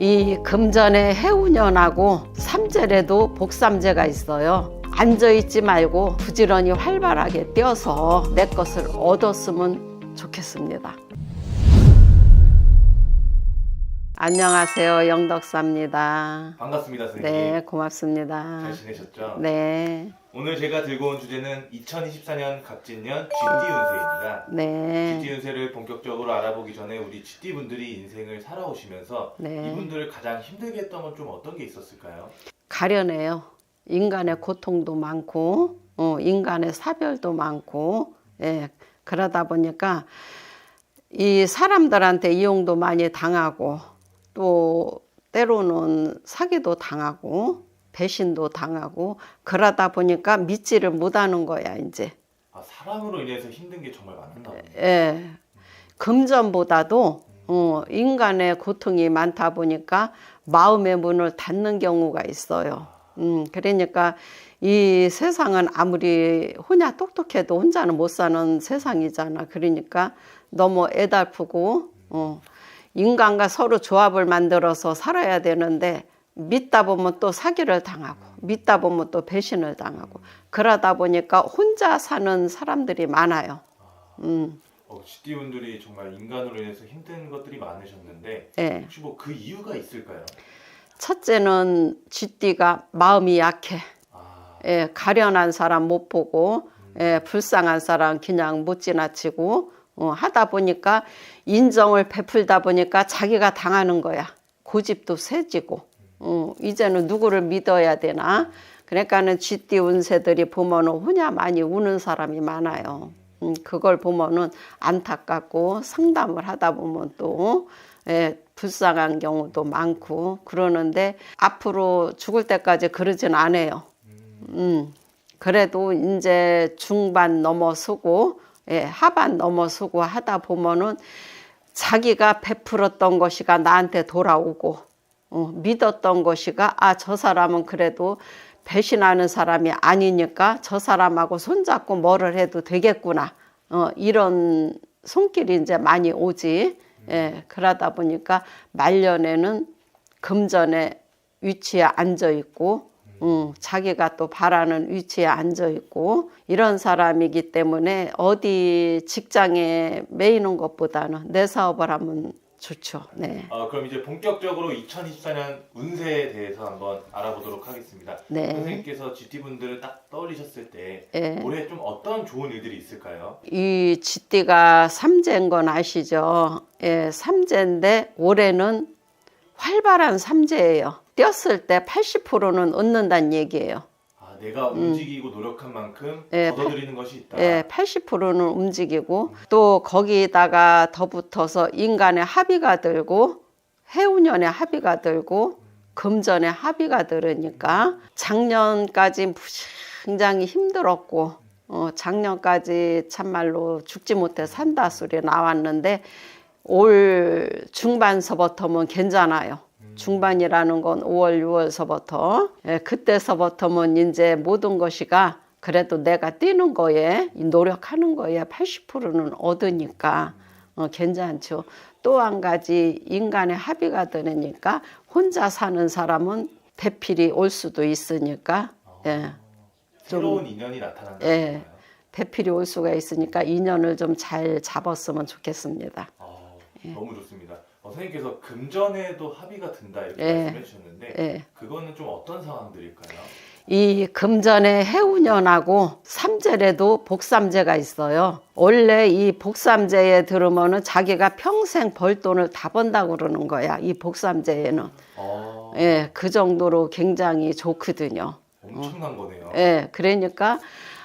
이 금전에 해운년하고 삼재에도 복삼재가 있어요. 앉아 있지 말고 부지런히 활발하게 뛰어서 내 것을 얻었으면 좋겠습니다. 안녕하세요. 영덕사입니다. 반갑습니다, 선생님. 네, 고맙습니다. 잘 지내셨죠? 네, 오늘 제가 들고 온 주제는 2024년 갑진년 쥐띠 운세입니다. 네, 쥐띠 운세를 본격적으로 알아보기 전에 우리 쥐띠 분들이 인생을 살아오시면서 네. 이분들을 가장 힘들게 했던 건 좀 어떤 게 있었을까요? 가련해요. 인간의 고통도 많고, 어, 인간의 사별도 많고, 예, 그러다 보니까 이 사람들한테 이용도 많이 당하고, 또 때로는 사기도 당하고, 배신도 당하고, 그러다 보니까 믿지를 못하는 거야, 이제. 아, 사람으로 인해서 힘든 게 정말 보네요. 예. 금전보다도 어, 인간의 고통이 많다 보니까 마음의 문을 닫는 경우가 있어요. 음, 그러니까 이 세상은 아무리 혼자 똑똑해도 혼자는 못 사는 세상이잖아. 그러니까 너무 애달프고 어, 인간과 서로 조합을 만들어서 살아야 되는데 믿다 보면 또 사기를 당하고 믿다 보면 또 배신을 당하고 그러다 보니까 혼자 사는 사람들이 많아요. 음, 어, 쥐띠 분들이 정말 인간으로 인해서 힘든 것들이 많으셨는데 예. 혹시 뭐 그 이유가 있을까요? 첫째는 쥐띠가 마음이 약해. 아, 예, 가련한 사람 못 보고, 예, 불쌍한 사람 그냥 못 지나치고, 어, 하다 보니까 인정을 베풀다 보니까 자기가 당하는 거야. 고집도 세지고, 어, 이제는 누구를 믿어야 되나? 그러니까는 쥐띠 운세들이 보면은 혼자 많이 우는 사람이 많아요. 음, 그걸 보면은 안타깝고 상담을 하다 보면 또 예, 불쌍한 경우도 많고 그러는데 앞으로 죽을 때까지 그러진 않아요. 음, 그래도 이제 중반 넘어서고 예, 하반 넘어서고 하다 보면은 자기가 베풀었던 것이가 나한테 돌아오고 어, 믿었던 것이가 아 저 사람은 그래도 배신하는 사람이 아니니까 저 사람하고 손잡고 뭐를 해도 되겠구나. 어, 이런 손길이 이제 많이 오지. 예, 그러다 보니까 말년에는 금전에 위치에 앉아 있고 음, 자기가 또 바라는 위치에 앉아 있고 이런 사람이기 때문에 어디 직장에 매이는 것보다는 내 사업을 하면 좋죠. 네. 어, 그럼 이제 본격적으로 2024년 운세에 대해서 한번 알아보도록 하겠습니다. 네. 선생님께서 쥐띠 분들을 딱 떠올리셨을 때 예. 올해 좀 어떤 좋은 일들이 있을까요? 이 쥐띠가 삼재인 건 아시죠? 예, 삼재인데 올해는 활발한 삼재예요. 뛰었을 때 80%는 얻는다는 얘기예요. 아, 내가 움직이고 노력한 만큼 음. 예, 얻어들이는 것이 있다. 예, 80%는 움직이고 또 거기다가 더 붙어서 인간의 합의가 들고 해운년의 합의가 들고 금전의 합의가 들으니까 작년까지 굉장히 힘들었고 어, 작년까지 참말로 죽지 못해 산다 소리 나왔는데 올 중반서부터면 괜찮아요. 중반이라는 건 5월, 6월서부터 예, 그때서부터면 이제 모든 것이가 그래도 내가 뛰는 거에 이 노력하는 거에 80%는 얻으니까 어, 괜찮죠. 또 한 가지 인간의 합의가 되니까 혼자 사는 사람은 배필이 올 수도 있으니까 예, 새로운 인연이 나타난다. 예. 배필이 올 수가 있으니까 인연을 좀 잘 잡았으면 좋겠습니다. 어, 너무 좋습니다. 어, 선생님께서 금전에도 합의가 든다 이렇게 예. 말씀해 주셨는데 예. 그거는 좀 어떤 상황들일까요? 이 금전에 해운년하고 삼재에도 복삼재가 있어요. 원래 이 복삼재에 들으면은 자기가 평생 벌 돈을 다 번다고 그러는 거야. 이 복삼재에는. 어, 예, 그 정도로 굉장히 좋거든요. 엄청난 거네요. 예, 그러니까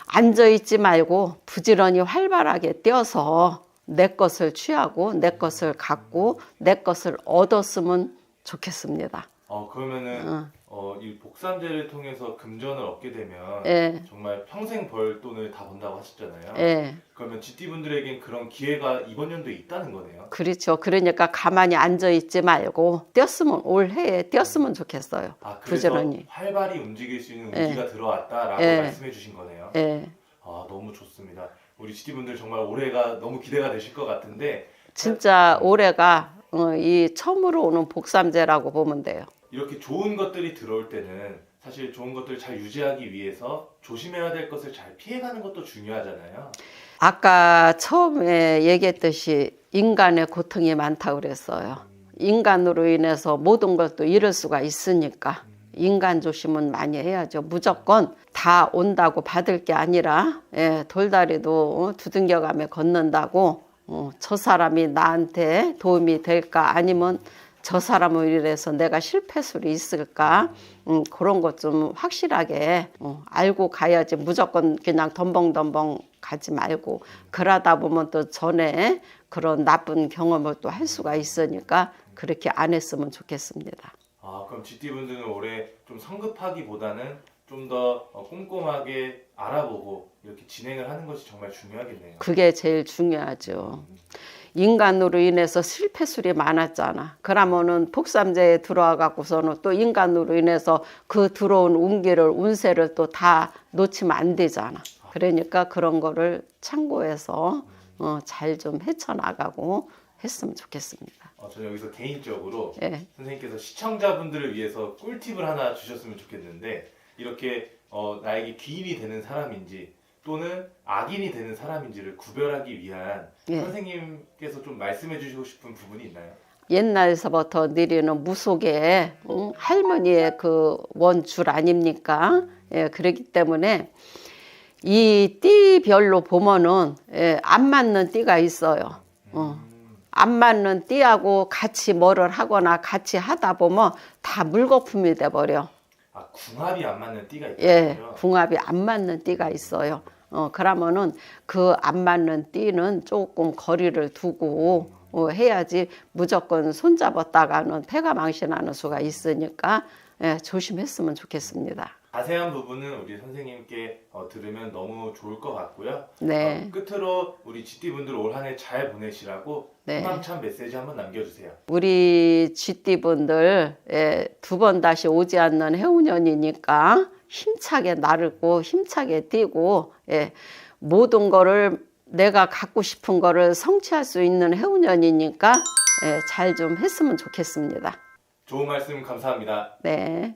앉아 있지 말고 부지런히 활발하게 뛰어서 내 것을 취하고 내 것을 갖고 내 것을 얻었으면 좋겠습니다. 어, 그러면은 어. 어, 이 복삼제를 통해서 금전을 얻게 되면 예. 정말 평생 벌 돈을 다 번다고 하셨잖아요. 예. 그러면 GT 분들에겐 그런 기회가 이번 연도에 있다는 거네요. 그렇죠. 그러니까 가만히 앉아 있지 말고 뛰었으면 올해에 뛰었으면 좋겠어요. 아, 그래서 부지런히. 활발히 움직일 수 있는 예. 들어왔다라고 예. 말씀해 주신 거네요. 예. 아, 너무 좋습니다. 우리 GT 분들 정말 올해가 너무 기대가 되실 것 같은데 진짜 올해가 어, 이 처음으로 오는 복삼제라고 보면 돼요. 이렇게 좋은 것들이 들어올 때는 사실 좋은 것들을 잘 유지하기 위해서 조심해야 될 것을 잘 피해가는 것도 중요하잖아요. 아까 처음에 얘기했듯이 인간의 고통이 많다고 그랬어요. 인간으로 인해서 모든 것도 잃을 수가 있으니까 인간 조심은 많이 해야죠. 무조건 다 온다고 받을 게 아니라 예, 돌다리도 두둥겨가며 걷는다고 어, 저 사람이 나한테 도움이 될까 아니면 저 사람을 이래서 내가 실패술이 있을까 음, 그런 것 좀 확실하게 어, 알고 가야지 무조건 그냥 덤벙덤벙 가지 말고 그러다 보면 또 전에 그런 나쁜 경험을 또 할 수가 있으니까 그렇게 안 했으면 좋겠습니다. 아, 그럼 GT 분들은 올해 좀 성급하기보다는 좀 더 꼼꼼하게 알아보고 이렇게 진행을 하는 것이 정말 중요하겠네요. 그게 제일 중요하죠. 인간으로 인해서 실패술이 많았잖아. 그러면은 복삼제에 들어와 갖고서는 또 인간으로 인해서 그 들어온 운기를 운세를 또 다 놓치면 안 되잖아. 그러니까 그런 거를 참고해서 어, 잘 좀 헤쳐나가고 했으면 좋겠습니다. 어, 저는 여기서 개인적으로 예. 선생님께서 시청자분들을 위해서 꿀팁을 하나 주셨으면 좋겠는데 이렇게 어, 나에게 귀인이 되는 사람인지 또는 악인이 되는 사람인지를 구별하기 위한 예. 선생님께서 좀 말씀해 주시고 싶은 부분이 있나요? 옛날서부터 내리는 무속의 응? 할머니의 그 원줄 아닙니까? 예, 그렇기 때문에 이 띠별로 보면은 예, 안 맞는 띠가 있어요. 어. 안 맞는 띠하고 같이 뭐를 하거나 같이 하다 보면 다 물거품이 돼 버려. 아 궁합이 안 맞는 띠가 예, 있거든요. 궁합이 안 맞는 띠가 있어요. 어, 그러면은 그 안 맞는 띠는 조금 거리를 두고 어, 해야지 무조건 손잡았다가는 폐가 망신하는 수가 있으니까 예, 조심했으면 좋겠습니다. 자세한 부분은 우리 선생님께 어, 들으면 너무 좋을 것 같고요. 네. 어, 끝으로 우리 GT 분들 올 한 해 잘 보내시라고 네. 희망찬 메시지 한번 남겨주세요. 우리 쥐띠분들 예, 두번 다시 오지 않는 해운년이니까 힘차게 나르고 힘차게 뛰고 예, 모든 거를 내가 갖고 싶은 거를 성취할 수 있는 해운년이니까 예, 잘 좀 했으면 좋겠습니다. 좋은 말씀 감사합니다. 네.